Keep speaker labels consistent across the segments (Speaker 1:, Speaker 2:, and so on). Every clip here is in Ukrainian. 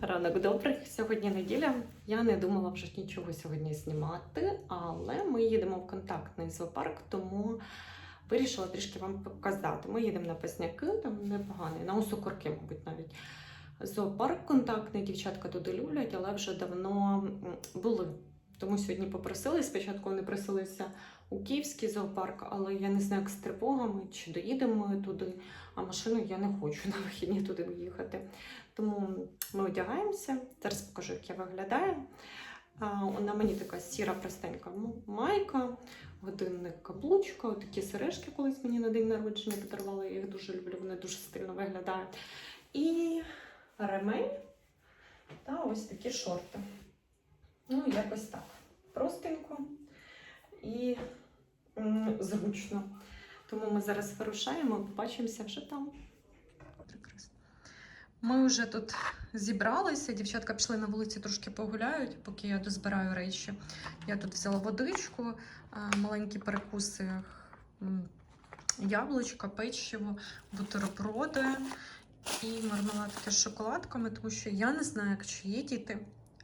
Speaker 1: Ранок добрий. Сьогодні неділя. Я не думала вже нічого сьогодні знімати, але ми їдемо в контактний зоопарк, тому вирішила трішки вам показати. Ми їдемо на Песняки, там непоганий, на Осокорки, мабуть, навіть. Зоопарк контактний, дівчатка туди люблять, але вже давно були. Тому сьогодні попросили. Спочатку вони просилися у Київський зоопарк, але я не знаю, як з тривогами, чи доїдемо ми туди, а машину я не хочу на вихідні туди їхати. Тому ми одягаємося. Зараз покажу, як я виглядаю. На мені така сіра простенька майка, годинник каблучка, такі сережки колись мені на день народження подарували. Я їх дуже люблю, вони дуже стильно виглядають. І ремень та ось такі шорти. Ну, якось так. Простенько і зручно. Тому ми зараз вирушаємо, побачимося вже там. Ми вже тут зібралися. Дівчатка пішли на вулиці трошки погуляють, поки я дозбираю речі. Я тут взяла водичку, маленькі перекуси, яблучка, печиво, бутерброди і мармеладки з шоколадками, тому що я не знаю, як чиї діти.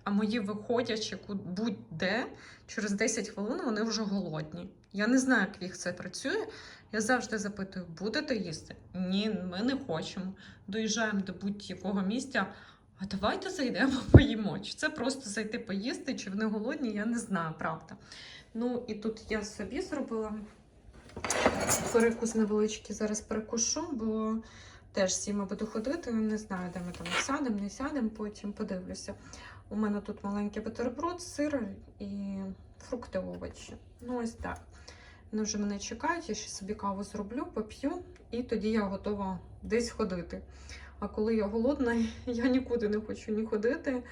Speaker 1: А мої виходячи будь-де, через 10 хвилин вони вже голодні. Я не знаю, як їх це працює. Я завжди запитую, будете їсти? Ні, ми не хочемо. Доїжджаємо до будь-якого місця. А давайте зайдемо поїмо. Чи це просто зайти поїсти, чи вони голодні, я не знаю, правда. Ну і тут я собі зробила перекус невеличкий. Зараз перекушу, бо теж сіма буду ходити. Не знаю, де ми там сядемо, не сядемо, потім подивлюся. У мене тут маленький бутерброд, сир і фрукти, овочі. Ну, ось так. Вони вже мене чекають, я ще собі каву зроблю, поп'ю, і тоді я готова десь ходити. А коли я голодна, я нікуди не хочу ні ходити,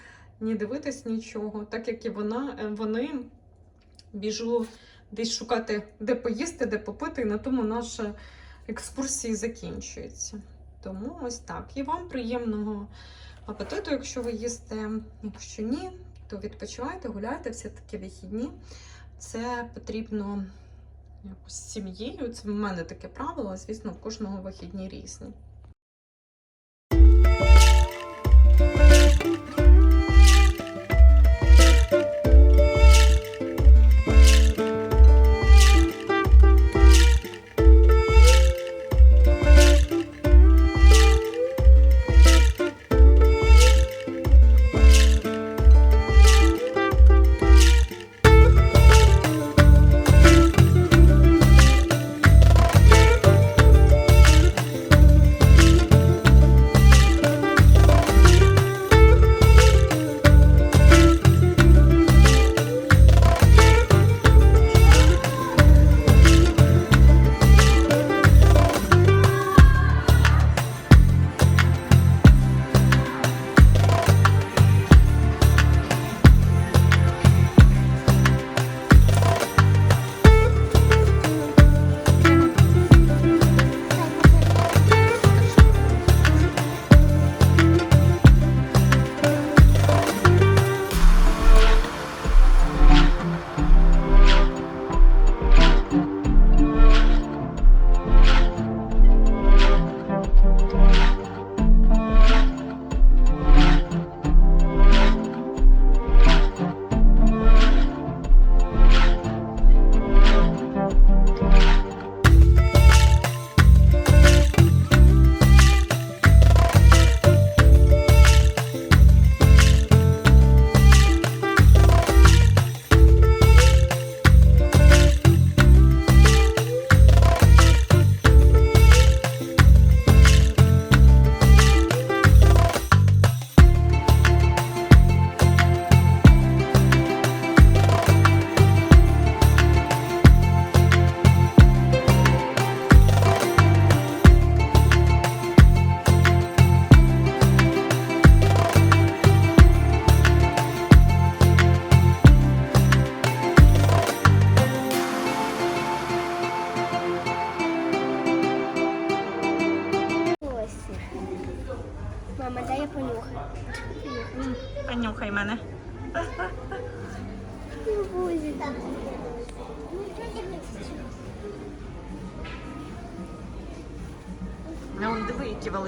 Speaker 1: ні дивитись нічого. Так як і вона, е, вони біжу десь шукати, де поїсти, де попити, і на тому наша екскурсії закінчується. Тому ось так. І вам приємного апетиту, якщо ви їсте. Якщо ні, то відпочивайте, гуляйте, все-таки вихідні. Це потрібно якось сім'єю. Це в мене таке правило, звісно, в кожного вихідні різні.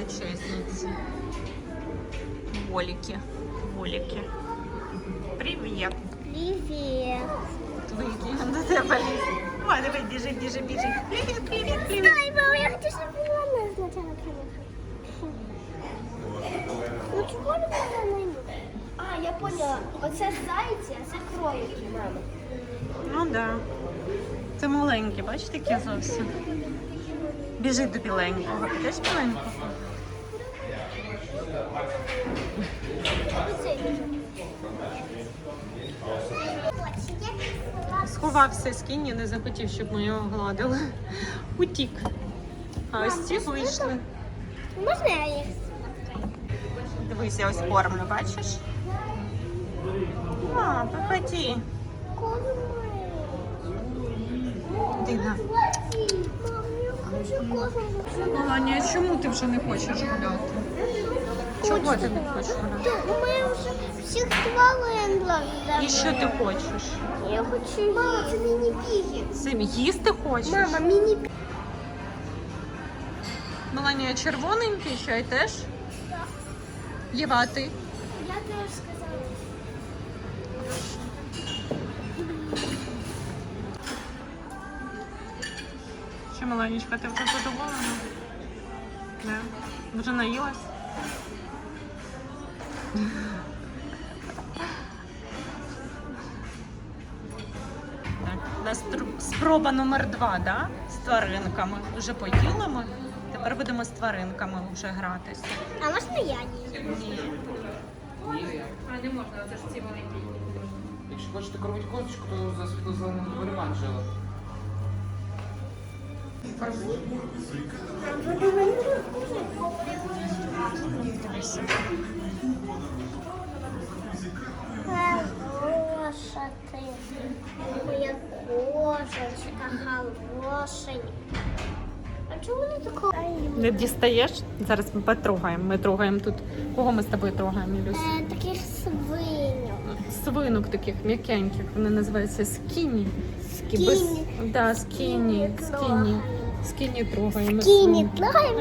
Speaker 1: Величезні воліки. бабуліки. Привіт.
Speaker 2: Привіт.
Speaker 1: Вики, до тебе ліз. Ой, давай, біжи, біжи, біжи. Привіт, привіт, привіт.
Speaker 2: Ай, мама, я хочу, щоб вона спочатку приїхала. Ну чого не вона А, я поняла. Оце зайці, а це кролики, мама.
Speaker 1: Ну да. Це маленькі, бачите, які зовсім. Біжи до біленького. Підеш біленького? Сховався з кінні, не захотів, щоб ми його гладили. Утік. А ось ці вийшли.
Speaker 2: Можна я їх?
Speaker 1: Дивись, я ось кормлю, бачиш? А, проходи. Дина.
Speaker 2: Я.
Speaker 1: Меланія, чому ти вже не хочеш гуляти? Чого ти не хочеш?
Speaker 2: Ми вже всіх тварин
Speaker 1: І що ти хочеш?
Speaker 2: Я хочу Мама, це міні-піги.
Speaker 1: Сим їсти хочеш?
Speaker 2: Мама, міні
Speaker 1: Меланія, червоненький чай теж? Єва, а ти?
Speaker 2: Я теж сказала.
Speaker 1: Що, Меланічка, ти вже задоволена? Не? Вже наїлась? Так, у нас спроба номер два, да? З тваринками. Вже поїли ми. Тепер будемо з тваринками вже гратися.
Speaker 2: А можна я ні?
Speaker 3: А не можна, це ж ці маленькі.
Speaker 4: Якщо хочете кормити косточку, то за світло-зеленим дверима жила.
Speaker 2: Хороша ти. Моя кошечка хорошенька. А чому не
Speaker 1: дістаєш? Зараз ми потрогаємо. Ми трогаємо тут. Кого ми з тобою трогаємо, Ілюсь?
Speaker 2: Е, таких свиньок.
Speaker 1: Свинок таких м'якеньких. Вони називаються скіні. Скі-
Speaker 2: Скіні.
Speaker 1: Да, скіні. Скіні. Скіні трогаємо.
Speaker 2: Кіні,
Speaker 1: свинь.
Speaker 2: трогаємо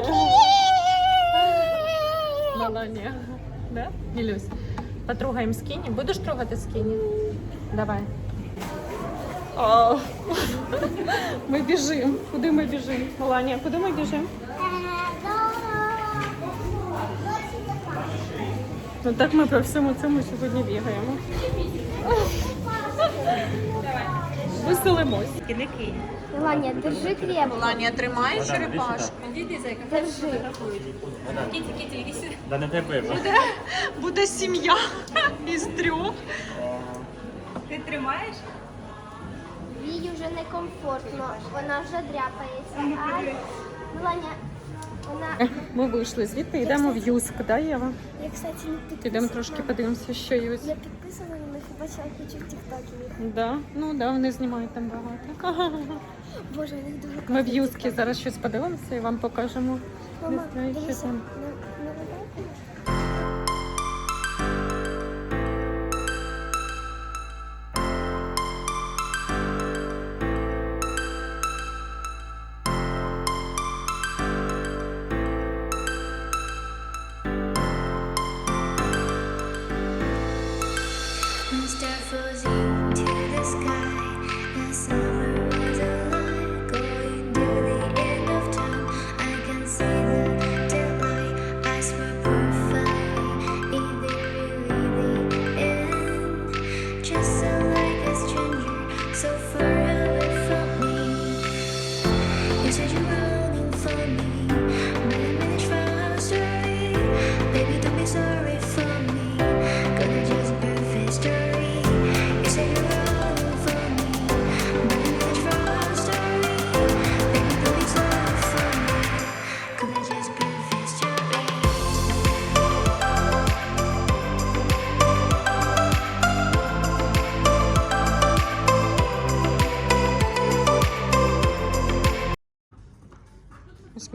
Speaker 1: Меланія. Да? Ілюсь, потрогаємо скіні. Будеш трогати скіні? Давай. Ми біжимо. Куди ми біжимо? Меланія, куди ми біжимо? Ну так ми по всьому цьому сьогодні бігаємо. Веселимось. Не кинь.
Speaker 2: Меланія, держи крепко.
Speaker 1: Меланія, тримає черепашку.
Speaker 3: Іди, зайка,
Speaker 2: Держи.
Speaker 3: кіті, кіті, іди сюди.
Speaker 5: Да не тебе.
Speaker 1: Буде сім'я із трьох.
Speaker 3: Ти тримаєш?
Speaker 2: Їй вже некомфортно, вона вже дряпається. А Меланія, вона...
Speaker 1: Ми вийшли звідти, йдемо в Юск, да, Єва?
Speaker 2: Я, кстати, не підписана.
Speaker 1: Підемо трошки подивимося, що Юск.
Speaker 2: Я підписана бачила кучу в Тіктокі.
Speaker 1: Да, ну да, вони знімають там багато.
Speaker 2: Боже, у них дуже
Speaker 1: Ми в Юскі зараз щось подивимося і вам покажемо. Не
Speaker 2: Мама,
Speaker 1: знаю, що
Speaker 2: дивися,
Speaker 1: там.
Speaker 2: на-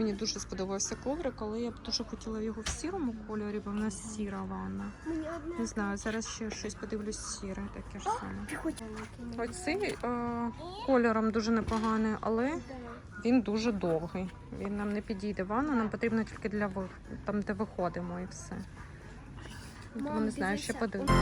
Speaker 1: мені дуже сподобався коврик, але я б дуже хотіла його в сірому кольорі, бо в нас сіра ванна. Не знаю, зараз ще щось подивлюсь сіре, таке ж саме. Оцей е, кольором дуже непоганий, але він дуже довгий. Він нам не підійде ванна, нам потрібно тільки для ви- там, де виходимо і все. Тому не знаю, ще
Speaker 2: дивися,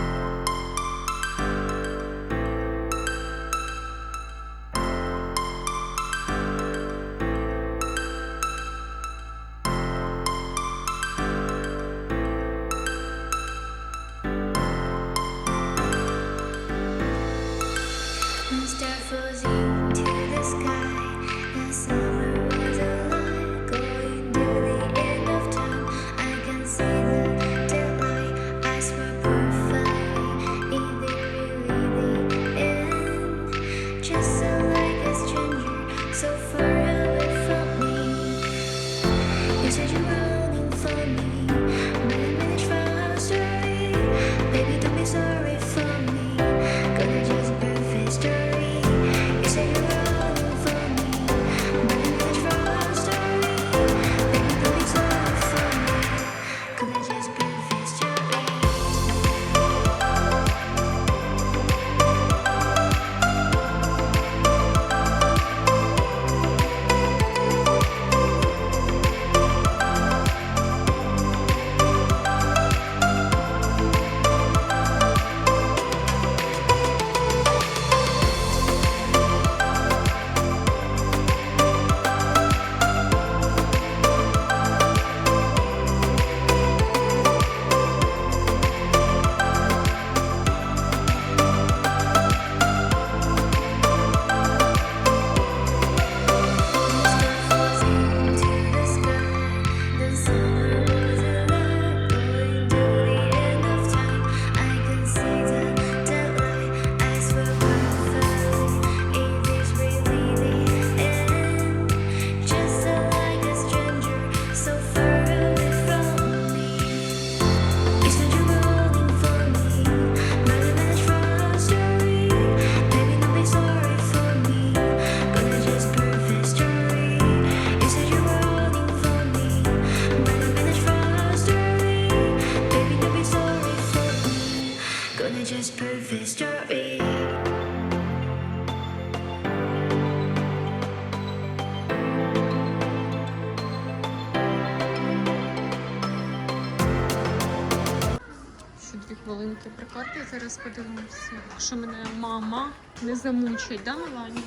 Speaker 1: Якщо мене мама не замучить, да, Мелані?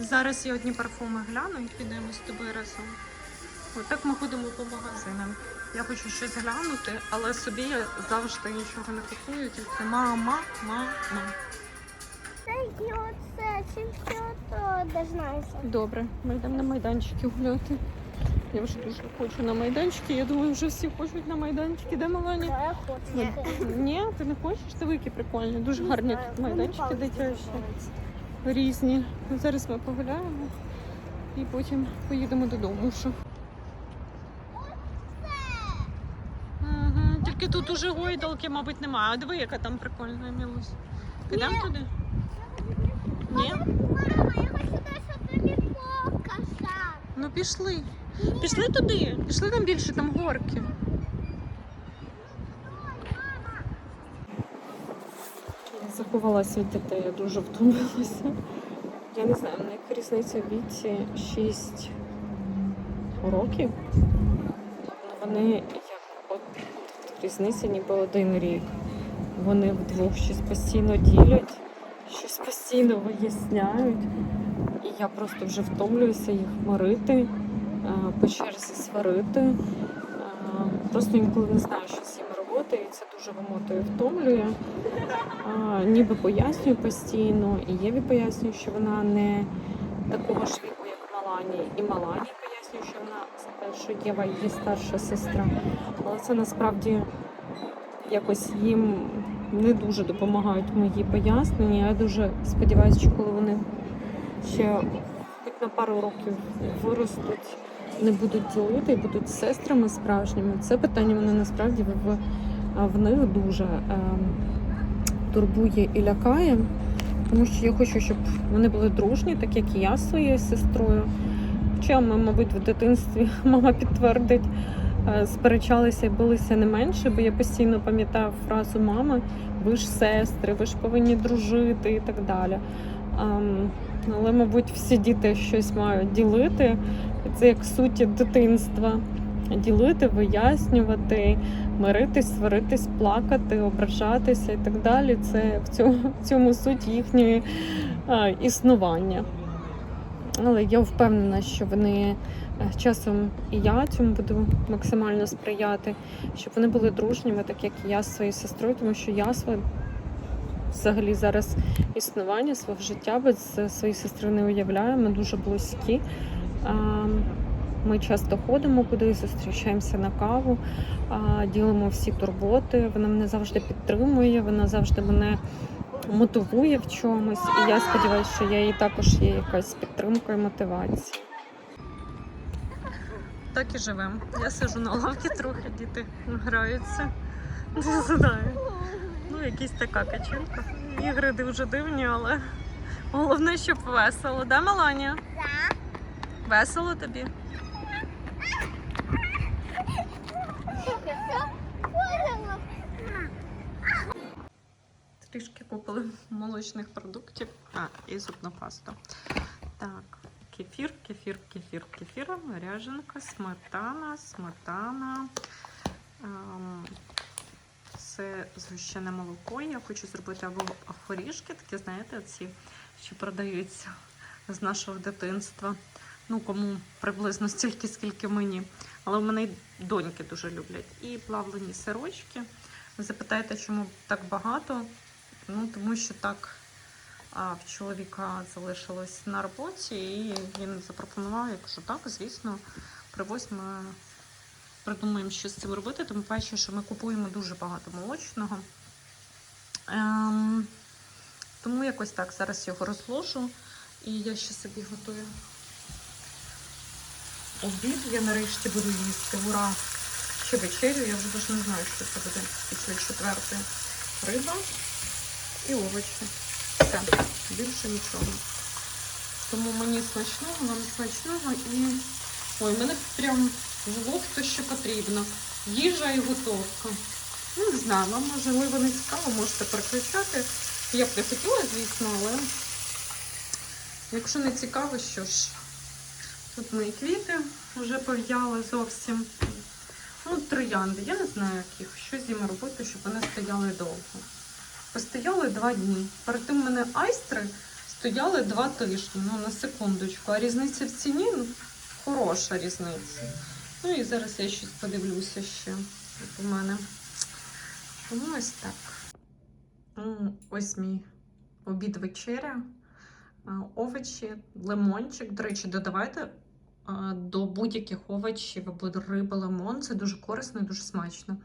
Speaker 1: Зараз я одні парфуми гляну і підемо з тобою разом. Отак ми ходимо по магазинам. Я хочу щось глянути, але собі я завжди нічого не купую, тільки мама, мама. Добре, ми йдемо на майданчики гуляти. Я вже дуже хочу на майданчики. Я думаю, вже всі хочуть на майданчики. Де Мелані?
Speaker 2: Я хочу.
Speaker 1: Ні, ти не хочеш? Диви, які прикольні. Дуже гарні тут майданчики дитячі. Різні. Ну, Зараз ми погуляємо і потім поїдемо додому. Що? Ага, тільки тут уже гойдалки, мабуть, немає. А диви, яка там прикольна мілось. Підемо туди? Ні?
Speaker 2: Мама, я хочу дещо тобі показати.
Speaker 1: Ну пішли. Пішли туди. Пішли там більше, там горки. Я заховалася від дітей, я дуже втомилася. Я не знаю, в них різниця в віці 6 років. Вони як от різниця ніби один рік. Вони вдвох щось постійно ділять, щось постійно виясняють. І я просто вже втомлююся їх морити, по черзі сварити. Е, Просто інколи не знаю, що з ними робити, і це дуже вимотує, втомлює. А, ніби пояснюю постійно, і Єві пояснюю, що вона не такого ж віку, як Малані. І Малані пояснюю, що вона що Єва її старша сестра. Але це насправді якось їм не дуже допомагають мої пояснення. Я дуже сподіваюся, що коли вони ще хоч на пару років виростуть, не будуть ділити і будуть сестрами справжніми. Це питання мене насправді в, в, них дуже ем, турбує і лякає, тому що я хочу, щоб вони були дружні, так як і я з своєю сестрою. Хоча ми, мабуть, в дитинстві мама підтвердить, е, сперечалися і билися не менше, бо я постійно пам'ятаю фразу мами: ви ж сестри, ви ж повинні дружити і так далі. Ем, Але, мабуть, всі діти щось мають ділити. Це як суті дитинства. ділити, вияснювати, миритись, сваритись, плакати, ображатися і так далі. Це в цьому, в цьому суть їхньої існування. Але я впевнена, що вони е, часом і я цьому буду максимально сприяти, щоб вони були дружніми, так як і я зі своєю сестрою, тому що я своє взагалі зараз існування свого життя без своєї сестри не уявляю. Ми дуже близькі. Ми часто ходимо кудись, зустрічаємося на каву, ділимо всі турботи. Вона мене завжди підтримує, вона завжди мене мотивує в чомусь. І я сподіваюся, що я їй також є якась підтримка і мотивація. Так і живемо. Я сижу на лавці трохи, діти граються. Не знаю. Ну, якась така качинка. Ігри дуже дивні, але головне, щоб весело. Да, Маланя? Так. Весело тобі? Трішки купили молочних продуктів. А, і зубну пасту. Так, кефір, кефір, кефір, кефір, ряженка, сметана, сметана. Ем, це згущене молоко. Я хочу зробити або горішки, такі, знаєте, ці, що продаються з нашого дитинства. Ну, кому приблизно стільки, скільки мені. Але в мене й доньки дуже люблять. І плавлені сирочки. Ви запитаєте, чому так багато? Ну, тому що так а, в чоловіка залишилось на роботі, і він запропонував, я кажу, так, звісно, привозь ми придумаємо, що з цим робити, тому паче, що ми купуємо дуже багато молочного. Ем, тому якось так, зараз його розложу, і я ще собі готую обід. Я нарешті буду їсти. Ура! Чи вечерю, я вже навіть не знаю, що це буде після четвертої. Риба і овочі. Все, більше нічого. Тому мені смачного, нам смачного і. Ой, мене прям влог то, що потрібно. Їжа і готовка. Ну, не знаю, вам можливо не цікаво, можете переключати. Я б не хотіла, звісно, але якщо не цікаво, що ж. Тут мої квіти вже пов'яли зовсім. Ну, троянди. Я не знаю, як їх, що з ними робити, щоб вони стояли довго. Постояли два дні. Перед тим мене айстри стояли два тижні. Ну, на секундочку. А різниця в ціні ну, хороша різниця. Ну і зараз я щось подивлюся ще. У мене. Тому ось так. Ось мій обід вечеря. Овочі, лимончик. До речі, додавайте до будь-яких овочів або риби лимон. Це дуже корисно і дуже смачно.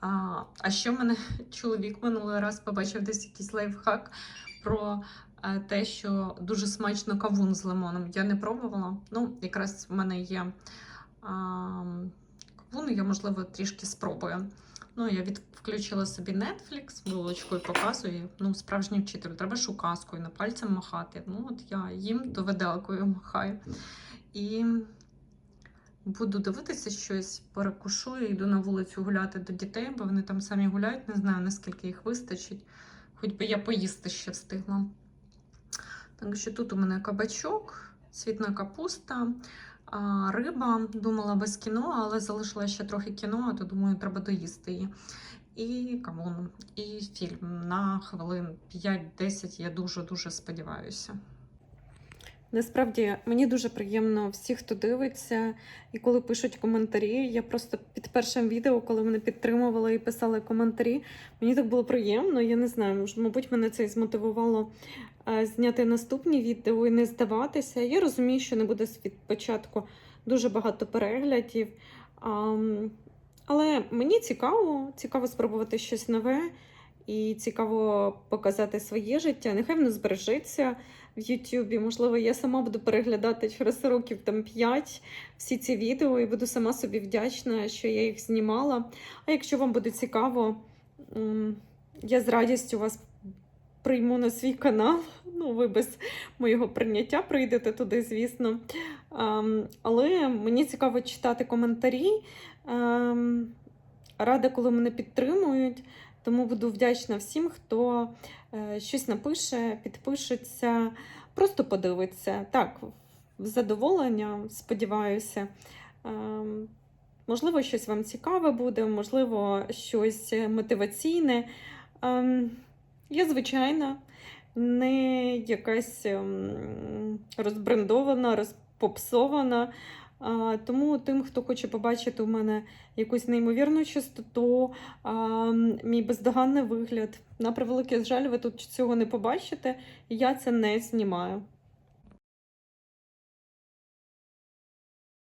Speaker 1: А, ще в мене чоловік минулий раз побачив десь якийсь лайфхак про е, те, що дуже смачно кавун з лимоном. Я не пробувала. Ну, якраз в мене є а, кавун, я, можливо, трішки спробую. Ну, я від... включила собі Netflix, вилочкою показую. Ну, справжній вчитель, треба ж указкою на пальцем махати. Ну, от я їм то виделкою махаю. І буду дивитися щось, перекушу і йду на вулицю гуляти до дітей, бо вони там самі гуляють, не знаю, наскільки їх вистачить. Хоч би я поїсти ще встигла. Так що тут у мене кабачок, цвітна капуста, риба. Думала без кіно, але залишила ще трохи кіно, а то думаю, треба доїсти її. І кавун, і фільм на хвилин 5-10, я дуже-дуже сподіваюся. Насправді мені дуже приємно всі, хто дивиться, і коли пишуть коментарі. Я просто під першим відео, коли мене підтримували і писали коментарі, мені так було приємно. Я не знаю, мабуть, мене це і змотивувало зняти наступні відео і не здаватися. Я розумію, що не буде від початку дуже багато переглядів. Але мені цікаво, цікаво спробувати щось нове і цікаво показати своє життя. Нехай воно збережеться в Ютубі. Можливо, я сама буду переглядати через років там 5 всі ці відео і буду сама собі вдячна, що я їх знімала. А якщо вам буде цікаво, я з радістю вас прийму на свій канал. Ну, ви без моєго прийняття прийдете туди, звісно. Але мені цікаво читати коментарі. Рада, коли мене підтримують. Тому буду вдячна всім, хто е, щось напише, підпишеться, просто подивиться. Так, задоволення, сподіваюся. Ем, Можливо, щось вам цікаве буде, можливо, щось мотиваційне. Ем, я, звичайно, не якась ем, розбрендована, розпопсована. Тому тим, хто хоче побачити у мене якусь неймовірну чистоту, мій бездоганний вигляд. На превеликий жаль, ви тут цього не побачите, і я це не знімаю.